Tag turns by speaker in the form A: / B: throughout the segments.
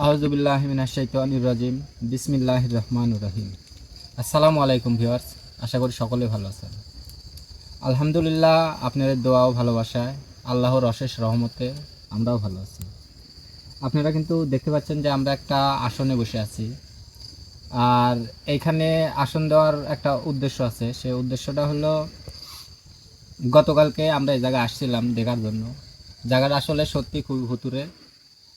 A: আহজুবিল্লাহ মিনাশাইতানির রাজিম। বিসমিল্লাহ রহমান রহিম। আসসালামু আলাইকুম ভিউয়ার্স, আশা করি সকলে ভালো আছেন। আলহামদুলিল্লাহ, আপনাদের দোয়াও ভালোবাসায়, আল্লাহর অশেষ রহমতে আমরাও ভালো আছি। আপনারা কিন্তু দেখতে পাচ্ছেন যে আমরা একটা আসনে বসে আছি। আর এইখানে আসন দেওয়ার একটা উদ্দেশ্য আছে। সে উদ্দেশ্যটা হলো, গতকালকে আমরা এই জায়গায় আসছিলাম দেখার জন্য। জায়গাটা আসলে সত্যি খুবই ভুতুরে।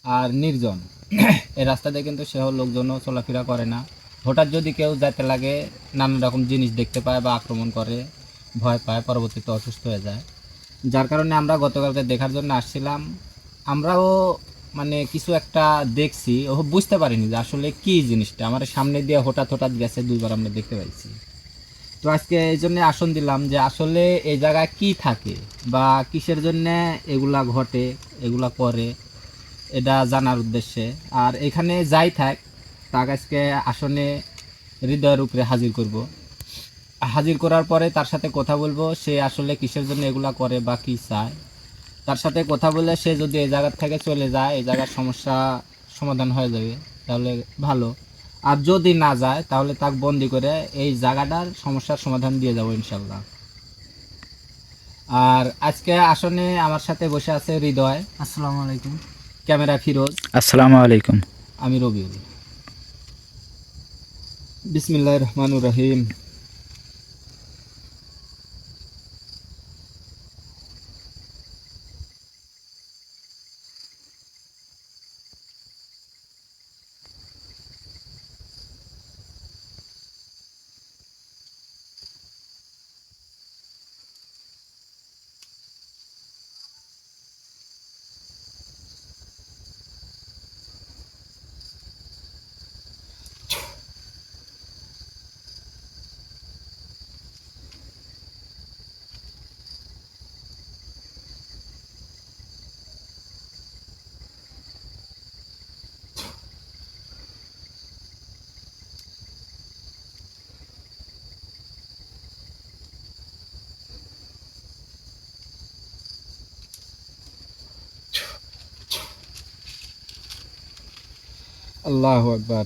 A: আর নির্জন। এই রাস্তাতে কিন্তু সেও লোকজনও চলাফেরা করে না। হঠাৎ যদি কেউ যেতে লাগে, নানান রকম জিনিস দেখতে পায় বা আক্রমণ করে, ভয় পায়, পরবর্তীতে অসুস্থ হয়ে যায়। যার কারণে আমরা গতকালকে দেখার জন্য আসছিলাম। আমরাও মানে কিছু একটা দেখছি ও বুঝতে পারিনি যে আসলে কি জিনিসটা। আমার সামনে দিয়ে হঠাৎ হঠাৎ গেছে, দুইবার আমরা দেখতে পাইছি। তো আজকে এই জন্যে আসন দিলাম যে আসলে এই জায়গায় কি থাকে বা কিসের জন্যে এগুলা ঘটে, এগুলা করে এটা জানার উদ্দেশ্যে। আর এখানে যাই থাক, তাকে আজকে আসনে হৃদয়ের উপরে হাজির করব। হাজির করার পরে তার সাথে কথা বলব, সে আসলে কিসের জন্য এগুলা করে বা কি চায়। তার সাথে কথা বলে সে যদি এই জায়গার থেকে চলে যায়, এই জায়গার সমস্যা সমাধান হয়ে যাবে, তাহলে ভালো। আর যদি না যায়, তাহলে তাকে বন্দি করে এই জায়গাটার সমস্যার সমাধান দিয়ে যাব ইনশাল্লাহ আর আজকে আসনে আমার সাথে বসে আছে হৃদয়।
B: আসসালামু আলাইকুম।
A: ক্যামেরা ফিরোজ।
C: আসসালামু আলাইকুম।
A: আমি রবিউল বিসমিল্লাহ রহমানুর রহিম। আল্লাহ আকবার।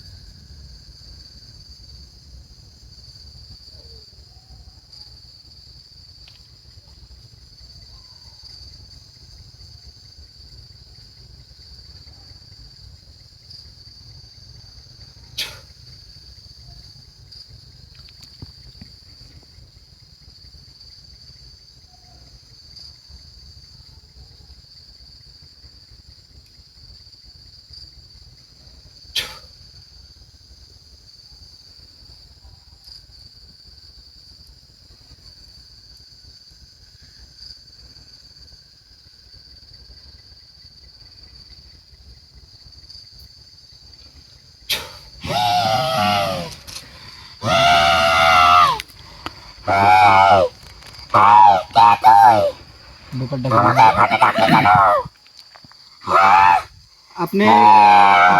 A: ব্যাপারটা আপনি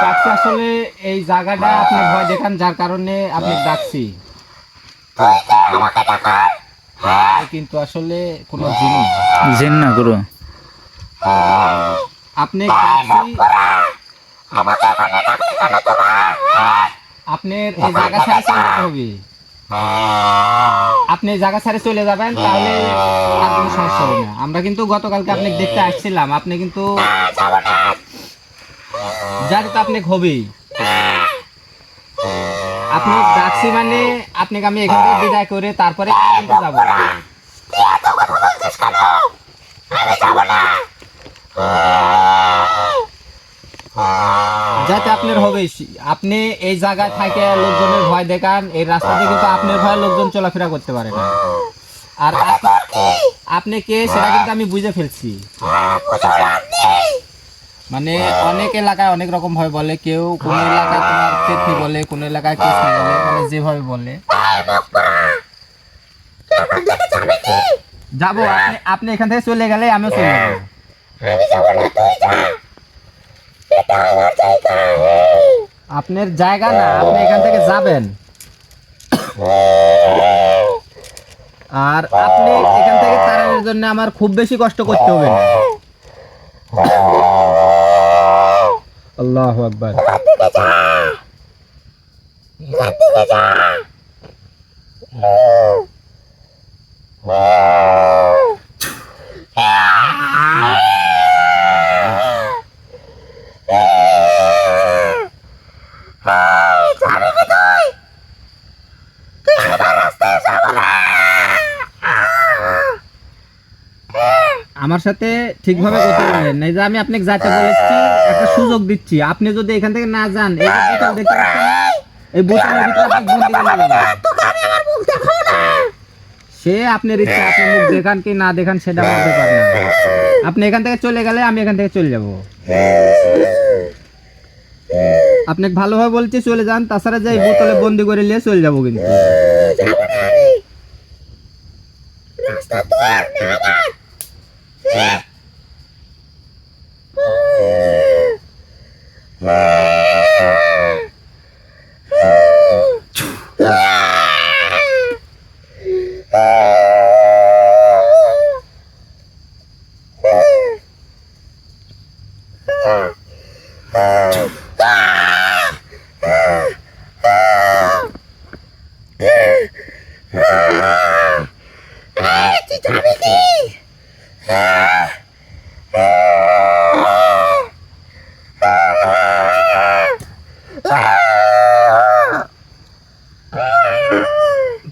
A: ডাকছি আসলে এই জায়গাটা আপনি ভয় দেখান যার কারণে আপনি ডাকছি। কিন্তু আসলে কোনো জিনিস
C: জেন না গুরু।
A: আপনি আপনার এই জায়গা ছেড়ে হবে। আপনি জায়গা ছেড়ে চলে যাবেন, তাহলে আর কোনো সমস্যা হবে না। আমরা কিন্তু গতকালকে আপনি দেখতে আসছিলাম, আপনি কিন্তু যার তো আপনি হবেই। আপনি ডাকছি মানে আপনাকে আমি এখান থেকে বিদায় করে তারপরে কিন্তু যাব। যাতে আপনার হবে, আপনি এই জায়গায় থাকে লোকজনের ভয় দেখান, এই রাস্তা দিয়ে কিন্তু আপনার ভয় লোকজন চলাফেরা করতে পারে না। আর আপনি কে সেটা কিন্তু আমি বুঝে ফেলছি। মানে অনেক এলাকায় অনেক রকম ভাবে বলে, কেউ কোন এলাকায় তোমার বলে, কোন এলাকায় কৃষ্ণ বলে মানে যেভাবে বলে। যাব, আপনি আপনি এখান থেকে চলে গেলে আমিও চলে যাব। আপনার জায়গা না, আপনি এখান থেকে যাবেন। আর আপনি এখান থেকে তাড়ানোর জন্য আমার খুব বেশি কষ্ট করতে হবে আল্লাহ আকবার। আমার সাথে ঠিকভাবে কথা বলেন এই যে আমি আপনাকে যাতে বলেছি একটা সুযোগ দিচ্ছি। আপনি যদি এখান থেকে না যান এই যে বোতল দেখতে পাচ্ছেন, এই বোতলের ভিতরে আপনি বন্দি করে নেবেন। সে আপনার ইচ্ছা আপনি মুখ দেখান কি না দেখান সেটা আমার ব্যাপার না। আপনি এখান থেকে চলে গেলে আমি এখান থেকে চলে যাব। আপনাকে ভালোভাবে বলছি চলে যান। তাছাড়া যে এই বোতলে বন্দি করে নিয়ে চলে যাব কিন্তু। Ah.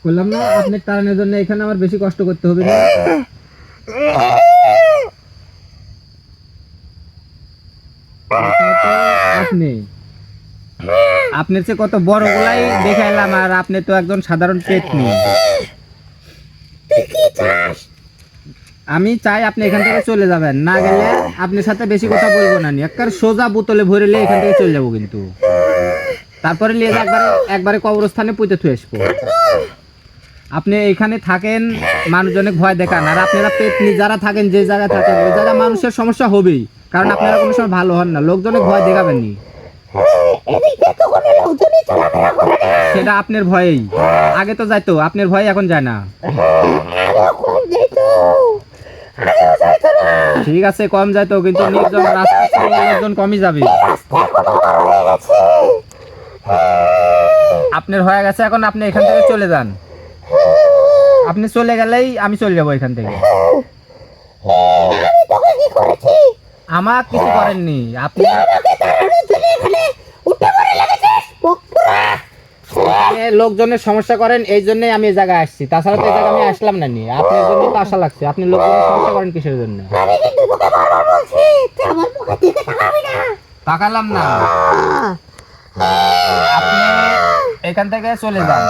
A: বললাম না আপনার তাড়ানোর জন্য এখানে আমার বেশি কষ্ট করতে হবে না। আপনি আপনার চেয়ে কত বড় গুলাই দেখে এলাম আর আপনি তো একজন সাধারণ পেট নিয়ে আমি চাই আপনি এখান থেকে চলে যাবেন, না গেলে আপনার সাথে বেশি কথা বলব না নি একবার সোজা বোতলে ভরে নিয়ে এখান থেকে চলে যাব কিন্তু। তারপরে নিয়ে একবারে একবারে কবরস্থানে পুঁতে থুয়ে আসব। আপনি এখানে থাকেন, মানুষজনে ভয় দেখান। আর আপনারা পেটনি যারা থাকেন, যে জায়গায় থাকেন, ওই জায়গায় মানুষের সমস্যা হবেই। কারণ আপনারা কোনো সময় ভালো হন না। লোকজনে ভয় দেখাবেননি সেটা আপনার ভয়েই। আগে তো যাইতো, আপনার ভয় এখন যায় না। ঠিক আছে, কম যাইতো, কিন্তু নির্জন রাস্তা লোকজন কমই যাবে। আপনার হয়ে গেছে, এখন আপনি এখান থেকে চলে যান। আপনি চলে গেলেই আমি চলে যাব এখান থেকে। আমার কিছু করেননি। আপনি এখানে লোকজনের সমস্যা করেন এই জন্যই আমি এই জায়গায় আসছি। তাছাড়া তো এই জায়গায় আমি আসলাম না নি। আপনার জন্য তো আশা লাগছে। আপনি লোকজনের সমস্যা করেন কিসের জন্য? তাকালাম না। আপনি এখান থেকে চলে যান।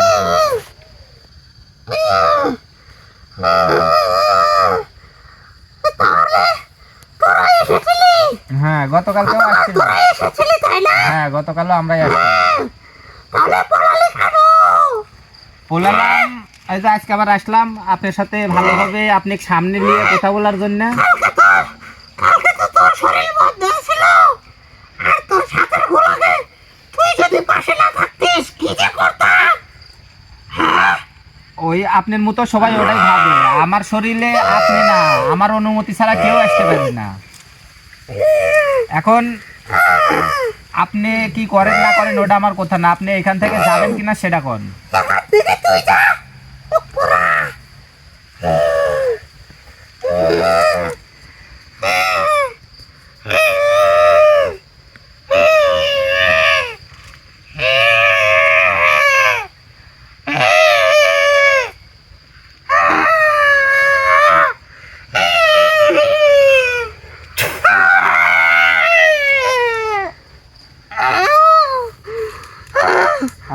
A: হ্যাঁ গতকালকেও আসছিল হ্যাঁ গতকালও আমরাই বললাম এই যে আজকে আবার আসলাম। আপনার সাথে ভালোভাবে আপনি সামনে নিয়ে কথা বলার জন্য। ওই আপনার মতো সবাই ওটাই ভাবে। আমার শরীরে আপনি না, আমার অনুমতি ছাড়া কেউ আসতে পারে না। এখন আপনি কি করেন না করেন, ওটা আমার কথা না। আপনি এখান থেকে যাবেন কিনা সেটা কোন। তুই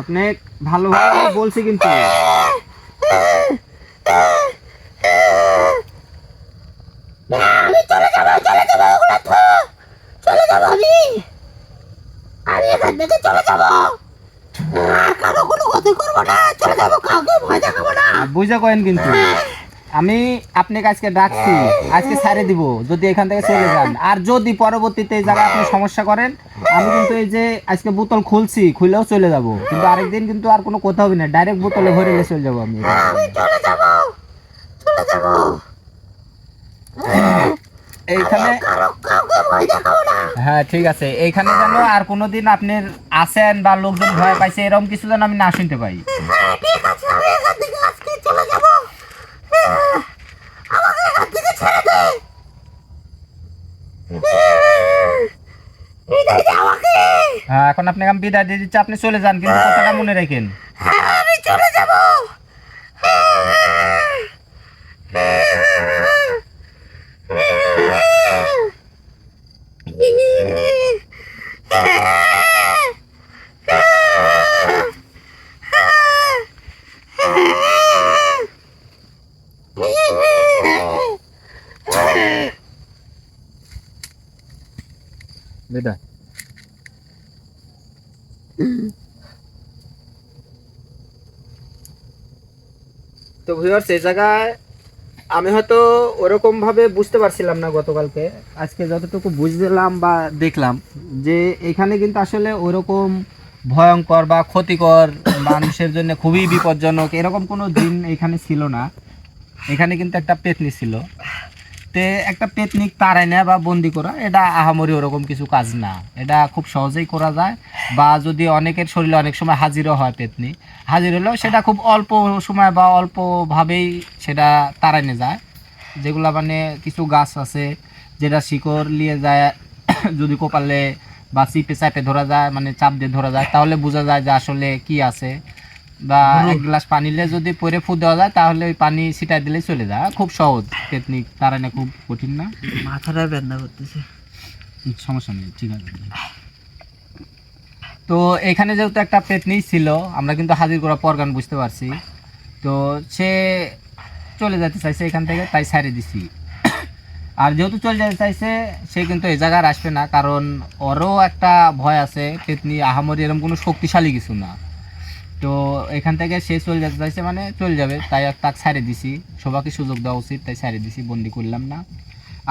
A: আপনি ভালোভাবে বলছি কিন্তু।
B: আমি চলে যাব চলে যাব চলে যাব আমি। আমি এখান থেকে চলে যাব। কারও কোনো ক্ষতি করব না চলে যাব কাউকে ভয় দেখাবো না।
A: বুঝে কয়েন কিন্তু। আমি আপনাকে আজকে ডাকছি। আজকে ছাড়ে দিব যদি এখান থেকে চলে যান। আর যদি পরবর্তীতে এই জায়গায় আপনি সমস্যা করেন আমি কিন্তু এই যে আজকে বোতল খুলছি খুলেও চলে যাব। কিন্তু আরেকদিন কিন্তু আর কোনো কথা হবে না ডাইরেক্ট বোতলে ভরে নিয়ে চলে যাব আমি।
B: আমি চলে যাব চলে যাব।
A: এইখানে হ্যাঁ ঠিক আছে। এইখানে যেন আর কোনোদিন আপনি আসেন বা লোকজন ভয় পাইছে এরকম কিছু যেন আমি না শুনতে পাই।
B: হ্যাঁ ঠিক আছে আমি এখান থেকে আজকে চলে যাব হ্যাঁ, আমাকে এখান থেকে ছেড়ে দে হ্যাঁ,
A: হ্যাঁ এখন আপনাকে আমি বিদায় দিয়ে দিচ্ছি আপনি চলে যান কিন্তু কথাটা মনে রাখেন।
B: আমি চলে যাব।
A: বিদায় ভিউয়ার্স এই জায়গায় আমি হয়তো ওরকমভাবে বুঝতে পারছিলাম না গতকালকে। আজকে যতটুকু বুঝলাম বা দেখলাম যে এখানে কিন্তু আসলে ওরকম ভয়ঙ্কর বা ক্ষতিকর মানুষের জন্য খুবই বিপজ্জনক, এরকম কোনো দিন এখানে ছিল না। এখানে কিন্তু একটা পেতনি ছিল। তে একটা পেতনিক তাড়াই নেওয়া বা বন্দি করা, এটা আহামরি ওরকম কিছু কাজ না। এটা খুব সহজেই করা যায়, বা যদি অনেকের শরীরে অনেক সময় হাজিরও হয় পেতনি হাজির হলেও সেটা খুব অল্প সময় বা অল্পভাবেই সেটা তাড়াইনে যায়। যেগুলা মানে কিছু গাছ আছে, যেটা শিকড় নিয়ে যায়, যদি কপালে বা চিপে চাপে ধরা যায় মানে চাপ দিয়ে ধরা যায়, তাহলে বোঝা যায় যে আসলে কি আছে। বা এক গ্লাস পানি নিলে যদি পরে ফু দেওয়া যায় তাহলে ওই পানি ছিটাই দিলে চলে যায়। খুব সহজ টেকনিক তারানে খুব কঠিন না।
D: মাথাটা বেদনা করতেছে।
A: সমস্যা নেই ঠিক আছে। তো এখানে যেহেতু একটা পেতনি ছিল আমরা কিন্তু হাজির করা পরগান বুঝতে পারছি। তো সে চলে যেতে চাইছে এখান থেকে তাই ছাড়ে দিছি। আর যেহেতু চলে যেতে চাইছে সে কিন্তু এই জায়গায় আসবে না কারণ ওরও একটা ভয় আছে পেতনি আহামরি এরকম কোনো শক্তিশালী কিছু না। তো এখান থেকে সে চলে যেতে চাইছে মানে চলে যাবে। তাই তাকে ছাড়ে দিছি। সবাইকে সুযোগ দেওয়া উচিত, তাই ছাড়ে দিছি, বন্দি করলাম না।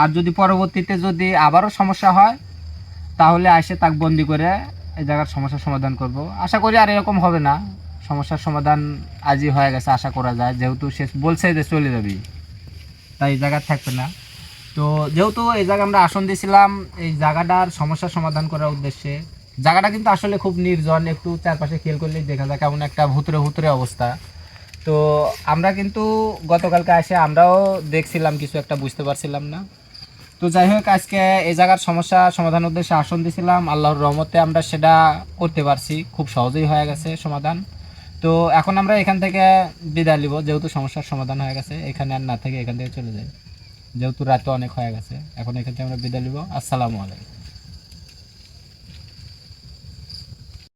A: আর যদি পরবর্তীতে যদি আবারও সমস্যা হয়, তাহলে আসে তাক বন্দি করে এই জায়গার সমস্যার সমাধান করব। আশা করি আর এরকম হবে না। সমস্যার সমাধান আজই হয়ে গেছে, আশা করা যায়। যেহেতু সে বলছে যে চলে যাবি, তাই এই জায়গা থাকবে না। তো যেহেতু এই জায়গা আমরা আসন দিয়েছিলাম, এই জায়গাটার সমস্যার সমাধান করার উদ্দেশ্যে জায়গাটা কিন্তু আসলে খুব নির্জন, একটু চারপাশে খেয়াল করলেই দেখা যায় কেমন একটা ভুতুরে ভুতুরে অবস্থা। তো আমরা কিন্তু গতকালকে এসে আমরাও দেখছিলাম, কিছু একটা বুঝতে পারছিলাম না। তো যাই হোক, আজকে এই জায়গার সমস্যা সমাধান উদ্দেশ্যে আসন দিয়েছিলাম আল্লাহর রহমতে আমরা সেটা করতে পারছি, খুব সহজেই হয়ে গেছে সমাধান। তো এখন আমরা এখান থেকে বিদায় নিব, যেহেতু সমস্যার সমাধান হয়ে গেছে, এখানে আর না থেকে এখান থেকে চলে যাই। যেহেতু রাতে অনেক হয়ে গেছে, এখন এখান থেকে আমরা বিদায় নিব। আসসালামু আলাইকুম।